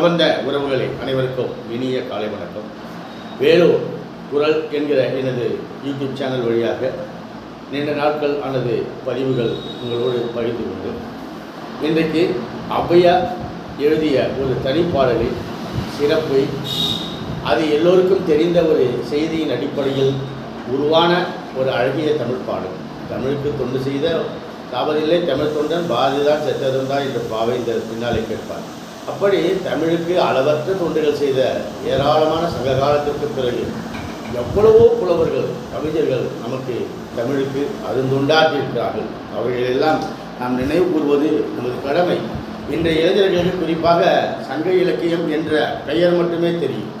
கவர்ந்த உறவுகளை அனைவருக்கும் இனிய காலை வணக்கம். வேலூர் குரல் என்கிற எனது யூடியூப் சேனல் வழியாக நீண்ட நாட்கள் ஆனது பதிவுகள் உங்களோடு பகிர்ந்து கொண்டு இன்றைக்கு ஔவையார் எழுதிய ஒரு தனிப்பாடலில் சிறப்பு அது எல்லோருக்கும் தெரிந்த ஒரு செய்தியின் அடிப்படையில் உருவான ஒரு அழகிய தமிழ் பாடல். தமிழுக்கு தொண்டு செய்த தாவதில்லை தமிழ் தொண்டன் பாரதிதான் தான் என்று பாவை இந்த பின்னாலே கேட்பார். அப்படி தமிழுக்கு அளவற்ற தொண்டுகள் செய்த ஏராளமான சங்க காலத்திற்கு பிறகு எவ்வளவோ புலவர்கள் கவிஞர்கள் நமக்கு தமிழுக்கு அருந்துண்டாற்றியிருக்கிறார்கள். அவர்களெல்லாம் நாம் நினைவு கூறுவது நமது கடமை. இன்றைய இளைஞர்களுக்கு குறிப்பாக சங்க இலக்கியம் என்ற பெயர் மட்டுமே தெரியும்.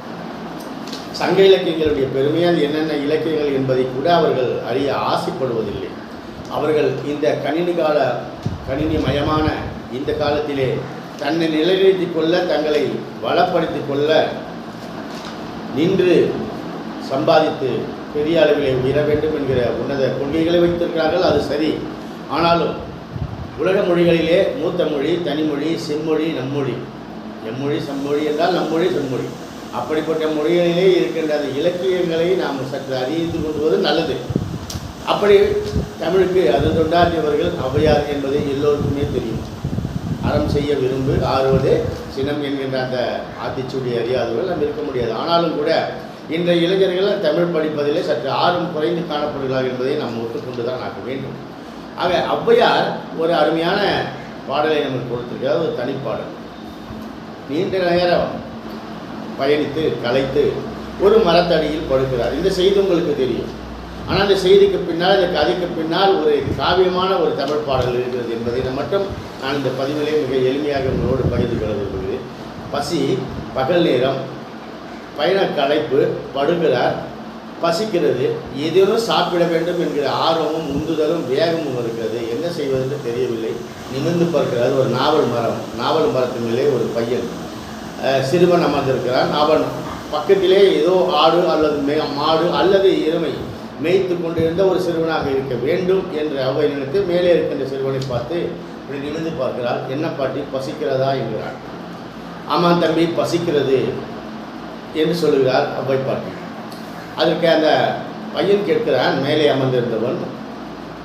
சங்க இலக்கியங்களுடைய பெருமையால் என்னென்ன இலக்கியங்கள் என்பதை கூட அவர்கள் அறிய ஆசைப்படுவதில்லை. அவர்கள் இந்த கணினி கால கணினி மயமான இந்த காலத்திலே தன்னை நிலைநிறுத்திக் கொள்ள தங்களை வளப்படுத்திக் கொள்ள நின்று சம்பாதித்து பெரிய அளவிலே உயர வேண்டும் என்கிற உன்னத கொள்கைகளை வைத்திருக்கிறார்கள். அது சரி. ஆனாலும் உலக மொழிகளிலே மூத்த மொழி தனிமொழி செம்மொழி நம்மொழி. எம்மொழி செம்மொழி என்றால் நம்மொழி செம்மொழி. அப்படிப்பட்ட மொழிகளிலே இருக்கின்ற அந்த இலக்கியங்களை நாம் சற்று அறிந்து கொள்வது நல்லது. அப்படி தமிழுக்கு அது தொண்டாற்றியவர்கள் ஔவையார் என்பது எல்லோருக்குமே தெரியும். அறம் செய்ய விரும்பு ஆறுவதே சினம் என்கின்ற அந்த ஆத்திச்சூடி அறியாதவர்கள் நம்ம இருக்க முடியாது. ஆனாலும் கூட இன்றைய இளைஞர்கள் தமிழ் படிப்பதிலே சற்று ஆர்வம் குறைந்து காணப்படுகிறார்கள் என்பதை நாம் ஒத்துக்கொண்டு தான் ஆக்க வேண்டும். ஆக ஔவையார் ஒரு அருமையான பாடலை நமக்கு கொடுத்திருக்கிறார். ஒரு தனிப்பாடல் நீண்ட நேரம் பயணித்து கலைத்து ஒரு மரத்தடியில் படுக்கிறார். இந்த செய்தி உங்களுக்கு தெரியும். ஆனால் அந்த செய்திக்கு பின்னால் இந்த கதைக்கு பின்னால் ஒரு காவியமான ஒரு தமிழ் பாடல் இருக்கிறது என்பதை மட்டும் நான் இந்த பதிவிலே மிக எளிமையாக உங்களோடு பகிர்ந்து கொள்ள விரும்புகிறேன் பசி பகல் நேரம் பயண களைப்பு படுகிறார் பசிக்கிறது ஏதேனும் சாப்பிட வேண்டும் என்கிற ஆர்வமும் உந்துதலும் வேகமும் இருக்கிறது. என்ன செய்வதென்று தெரியவில்லை. நிமிர்ந்து பார்க்கிறார் ஒரு நாவல் மரம். நாவல் மரத்தின் மேலே ஒரு பையன் சிறுவன் அமர்ந்திருக்கிறான். அவன் பக்கத்திலே ஏதோ ஆடு அல்லது மே மாடு அல்லது எருமை மேய்த்து கொண்டிருந்த ஒரு சிறுவனாக இருக்க வேண்டும் என்று அவை நினைத்து மேலே இருக்கின்ற சிறுவனை பார்த்து இப்படி நிமிர்ந்து பார்க்கிறாள். என்ன பாட்டி பசிக்கிறதா? என்கிறாள். ஆமாம் தம்பி பசிக்கிறது என்று சொல்லுகிறார் அவ்வை பாட்டி. அதற்கு அந்த பையன் கேட்கிறான் மேலே அமர்ந்திருந்தவன்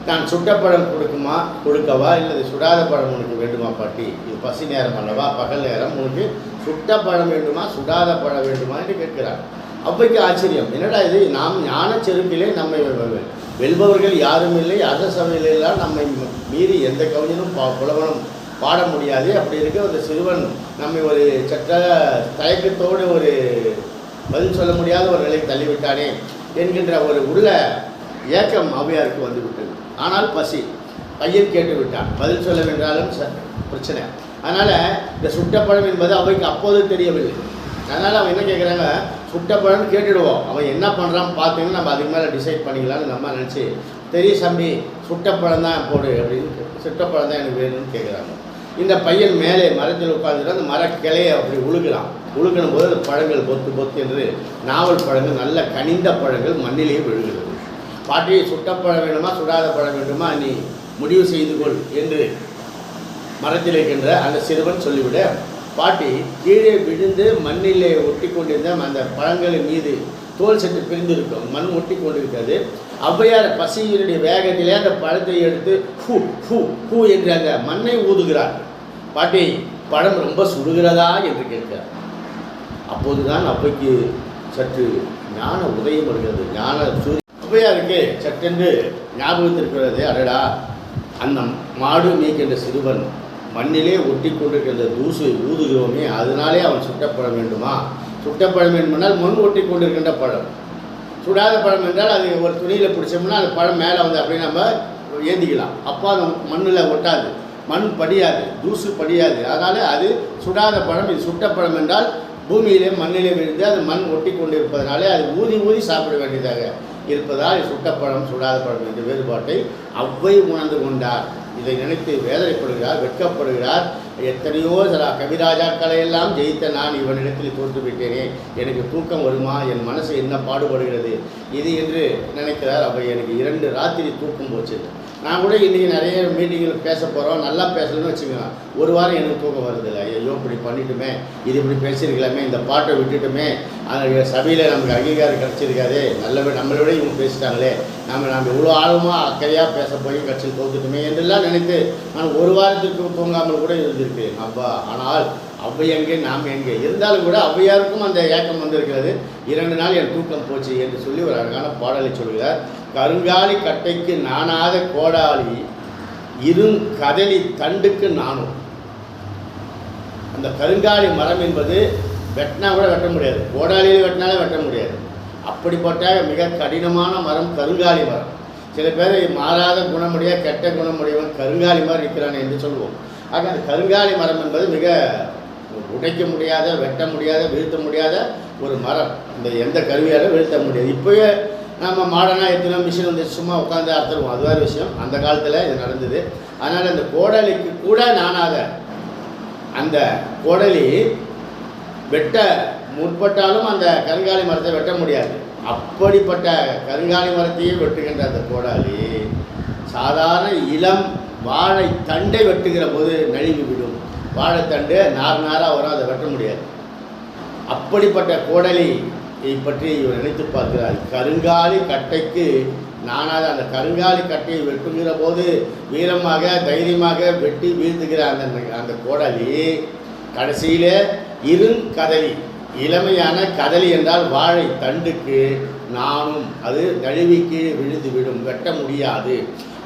நான் சுட்ட பழம் கொடுக்குமா கொடுக்கவா? இல்லை சுடாத பழம் உனக்கு வேண்டுமா பாட்டி? இது பசி நேரம் அல்லவா? பகல் நேரம் உனக்கு சுட்ட பழம் வேண்டுமா சுடாத பழம் வேண்டுமா? என்று கேட்கிறார் அவ்வைக்கு ஆச்சரியம். என்னடா இது? நாம் ஞான செருப்பிலே நம்மை வெல்பவர்கள் யாரும் இல்லை. அரசவையிலெல்லாம் நம்மை மீறி எந்த கவிஞனும் பா புலவனும் பாட முடியாது. அப்படி இருக்க அந்த சிறுவன் நம்மை ஒரு சற்ற தயக்கத்தோடு ஒரு பதில் சொல்ல முடியாத ஒரு நிலை தள்ளிவிட்டானே என்கின்ற ஒரு உள்ள ஏக்கம் ஔவையாருக்கு வந்துவிட்டது. ஆனால் பசி. பையன் கேட்டு விட்டான் பதில் சொல்ல வேண்டாலும் ச பிரச்சனை. அதனால் இந்த சுட்டப்பழம் என்பது அவைக்கு அப்போது தெரியவில்லை. அதனால் அவன் என்ன கேட்குறாங்க? சுட்டப்பழம்னு கேட்டுடுவோம். அவன் என்ன பண்ணுறான் பார்த்தீங்கன்னா நம்ம அதுக்கு மேலே டிசைட் பண்ணிக்கலாம்னு நம்ம நினச்சி தெரியும் சம்பி சுட்டப்பழம் தான் போடு அப்படின்னு சுட்டப்பழம் தான் எனக்கு வேணும்னு கேட்குறாங்க இந்த பையன் மேலே மரத்தில் உட்காந்துட்டு அந்த மர கிளையை அப்படி உழுகலாம் உழுகணும் போது அந்த பழங்கள் பொத்து பொத்து என்று நாவல் பழங்கள் நல்ல கனிந்த பழங்கள் மண்ணிலேயே விழுகிறது. பாட்டி சுட்டப்பழம் வேணுமா? சுடாத பழம் வேண்டுமா? நீ முடிவு செய்து கொள் என்று மரத்தில் இருக்கின்ற அந்த சிறுவன் சொல்லிவிட பாட்டி கீழே விழுந்து மண்ணிலே ஒட்டி கொண்டிருந்த அந்த பழங்களின் மீது தோல் சற்று பிரிந்திருக்கும். மண் ஒட்டி கொண்டிருக்கிறது ஔவையார் பசியினுடைய வேகத்திலே அந்த பழத்தை எடுத்து ஹூ ஹூ ஹூ என்று அந்த மண்ணை ஊதுகிறார். பாட்டி பழம் ரொம்ப சுடுகிறதா என்று கேட்கிறார். அப்போதுதான் அவ்வைக்கு சற்று ஞான உதயம் வருகிறது. ஞான சூரிய ஔவையாருக்கு சட்டென்று ஞாபகத்திருக்கிறது. அடடா அந்த மாடு மேய்க்கின்ற சிறுவன் மண்ணிலே ஒட்டி கொண்டிருக்கிற தூசு ஊதுகிறோமே அதனாலே அவன் சுட்டப்பட வேண்டுமா? சுட்டப்பழம் வேண்டுமென்றால் மண் ஒட்டி கொண்டிருக்கின்ற பழம். சுடாத பழம் என்றால் அது ஒரு துணியில் பிடிச்சோம்னா அந்த பழம் மேலே வந்து அப்படியே நம்ம ஏந்திக்கலாம். அப்போ அது மண்ணில் ஒட்டாது. மண் படியாது தூசு படியாது. அதனால் அது சுடாத பழம் இது சுட்ட பழம் என்றால் பூமியிலே மண்ணிலே விழுந்து அது மண் ஒட்டி கொண்டு இருப்பதனாலே அது ஊதி ஊதி சாப்பிட வேண்டியதாக இருப்பதால் இது சுடாத பழம் என்ற வேறுபாட்டை அவ்வை உணர்ந்து கொண்டார். இதை நினைத்து வேதனைப்படுகிறார் வெட்கப்படுகிறார். எத்தனையோ சில கவிராஜாக்களை எல்லாம் ஜெயித்த நான் இவனிடத்தில் தோற்று விட்டேனே. எனக்கு தூக்கம் வருமா? என் மனசு என்ன பாடுபடுகிறது? இது என்று நினைக்கிறார். அவை எனக்கு இரண்டு ராத்திரி தூக்கம் போச்சு. நான் கூட இன்றைக்கி நிறைய மீட்டிங்கில் பேச போகிறோம் நல்லா பேசணும்னு வச்சுக்கலாம் ஒரு வாரம் எனக்கு தூக்கம் வருது. ஐயோ இப்படி பண்ணிட்டுமே. இது இப்படி பேசியிருக்கலாமே. இந்த பாட்டை விட்டுட்டுமே. அந்த சபையில் நமக்கு அங்கீகாரம் கிடச்சிருக்காது. நல்ல நம்மளை விட இவங்க பேசிட்டாங்களே. நம்ம நம்ம இவ்வளோ ஆழமாக அக்கறையாக பேச போய் கட்சியில் தோத்துட்டுமே என்றெல்லாம் நினைத்து நான் ஒரு வாரத்துக்கு தூங்காமல் கூட இருந்திருக்கு அப்பா ஆனால் அவ்வை எங்கே நாம் எங்கே? இருந்தாலும் கூட ஔவையாருக்கும் அந்த ஏக்கம் வந்திருக்கிறது. இரண்டு நாள் என் தூக்கம் போச்சு என்று சொல்லி ஒரு அழகான பாடலை சொல்கிறார் கருங்காலி கட்டைக்கு நானாத கோடாளி இருங் கதலி தண்டுக்கு நானும். அந்த கருங்காலி மரம் என்பது வெட்டினா கூட வெட்ட முடியாது. கோடாளியில் வெட்டினாலே வெட்ட முடியாது. அப்படிப்பட்ட மிக கடினமான மரம் கருங்காலி மரம். சில பேர் மாறாத குணமுடைய கெட்ட குணமுடையவன் கருங்காலி மாதிரி இருக்கிறான் என்று சொல்லுவோம். ஆக அந்த கருங்காலி மரம் என்பது மிக உடைக்க முடியாத வெட்ட முடியாத வீழ்த்த முடியாத ஒரு மரம். இந்த எந்த கருவியாலும் வீழ்த்த முடியாது. இப்போயே நம்ம மாடர்னாக எத்தனை மிஷின் வந்து சும்மா உட்காந்து அறுத்துருவோம். அது வேறு விஷயம். அந்த காலத்தில் இது நடந்தது. அதனால் அந்த கோடலிக்கு கூட நானாக அந்த கோடலி வெட்ட முற்பட்டாலும் அந்த கருங்காலி மரத்தை வெட்ட முடியாது. அப்படிப்பட்ட கருங்காலி மரத்தையே வெட்டுகின்ற அந்த கோடாலி சாதாரண இளம் வாழை தண்டை வெட்டுகிற போது நழுவி விடும். வாழைத்தண்டு நார் நாராக வரும் அதை வெட்ட முடியாது. அப்படிப்பட்ட கோடலி பற்றி இவர் நினைத்து பார்க்கிறார். கருங்காலி கட்டைக்கு நானாக அந்த கருங்காலி கட்டையை வெட்டுகிற போது வீரமாக தைரியமாக வெட்டி வீழ்த்துகிற அந்த அந்த கோடலி. கடைசியில் இருங்கதலி இளமையான கதலி என்றால் வாழை தண்டுக்கு நானும் அது நழுவி கீழே விழுந்து விடும் வெட்ட முடியாது.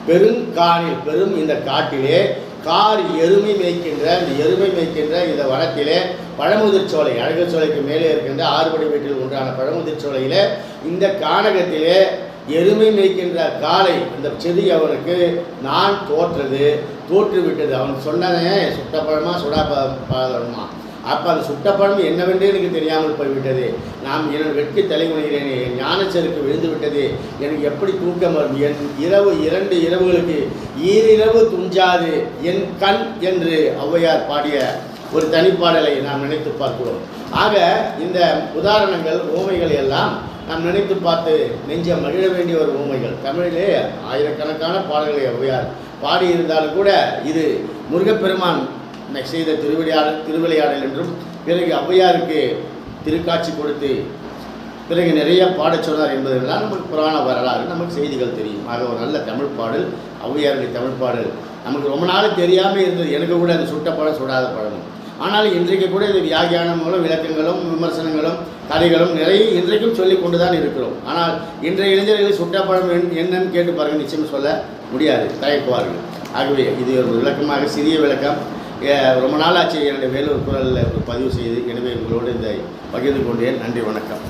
பெருங்காரில் பெரும் இந்த காட்டிலே கார் எருமை மேய்க்கின்ற இந்த எருமை மேய்க்கின்ற இந்த வனத்திலே பழமுதிர் சோலை அழகர் சோலைக்கு மேலே இருக்கின்ற ஆறுபடி வீட்டில் ஒன்றான பழமுதிர்ச்சோலையில் இந்த கானகத்திலே எருமை மேய்க்கின்ற காலை இந்த செடி அவனுக்கு நான் தோற்றது தோற்று விட்டது அவன் சொன்னதே சுட்டப்பழமா சுடா பழமா? அப்போ அந்த சுட்டப்பழம் என்னவென்று எனக்கு தெரியாமல் போய்விட்டது. நாம் என் வெட்கி தலைமுறைகிறேனே என் ஞானச்சருக்கு விழுந்து விட்டது எனக்கு எப்படி தூக்கம் வரும்? என் இரவு இரண்டு இரவுகளுக்கு ஈரிரவு துஞ்சாது. என் கண் என்று ஔவையார் பாடிய ஒரு தனிப்பாடலை நாம் நினைத்து பார்க்கிறோம். ஆக இந்த உதாரணங்கள் ஓமைகள் எல்லாம் நாம் நினைத்து பார்த்து நெஞ்ச மகிழ வேண்டிய ஒரு ஊமைகள் தமிழிலே ஆயிரக்கணக்கான பாடல்களை ஔவையார் பாடியிருந்தாலும் கூட இது முருகப்பெருமான் செய்த திருவிளையாடல் திருவிளையாடல் என்றும் பிறகு ஔவையாருக்கு திருக்காட்சி கொடுத்து பிறகு நிறைய பாடச் சொன்னார் என்பதெல்லாம் நமக்கு புராண வரலாறு நமக்கு செய்திகள் தெரியும். ஆக ஒரு நல்ல தமிழ் பாடல் ஔவையாருடைய தமிழ் பாடல். நமக்கு ரொம்ப நாள் தெரியாமல் இருந்தது. எனக்கு கூட அது சுட்ட பாடல் சுடாத பாடல் ஆனால் இன்றைக்கு கூட இது வியாகியானங்களும் மூலம் விளக்கங்களும் விமர்சனங்களும் கதைகளும் நிறைய இன்றைக்கும் சொல்லி கொண்டு தான் இருக்கிறோம். ஆனால் இன்றைய இளைஞர்கள் சுட்ட பழம் என்னன்னு கேட்டு பாருங்கள் நிச்சயம் சொல்ல முடியாது. தயக்குவார்கள். ஆகவே இது ஒரு விளக்கமாக சிறிய விளக்கம். ரொம்ப நாளாச்சு என்னுடைய வேலூர் குரலில் பதிவு செய்து எனவே உங்களோடு இந்த பகிர்ந்து கொண்டேன். நன்றி வணக்கம்.